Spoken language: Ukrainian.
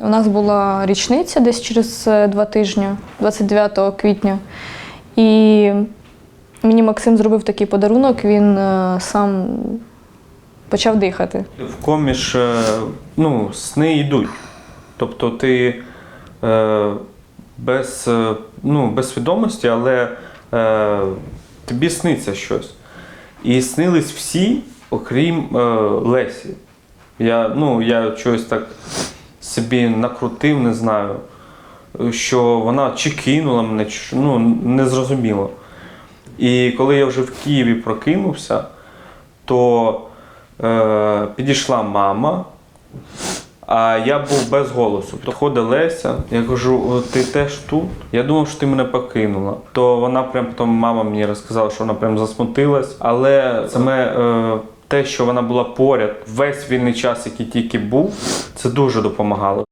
У нас була річниця десь через е, два тижні, 29 квітня. І мені Максим зробив такий подарунок, він е, сам почав дихати. В комі ж е, ну, сни йдуть. Тобто ти без, ну, без свідомості, але тобі сниться щось. І снились всі, окрім Лесі. Я, ну, я чогось так собі накрутив, не знаю, що вона чи кинула мене, чи, ну, не зрозуміло. І коли я вже в Києві прокинувся, то е, підійшла мама, а я був без голосу. Підходить Леся, я кажу, ти теж тут? Я думав, що ти мене покинула. То вона прям потім мама мені розказала, що вона прям засмутилась. Але саме е, те, що вона була поряд весь вільний час, який тільки був, це дуже допомагало.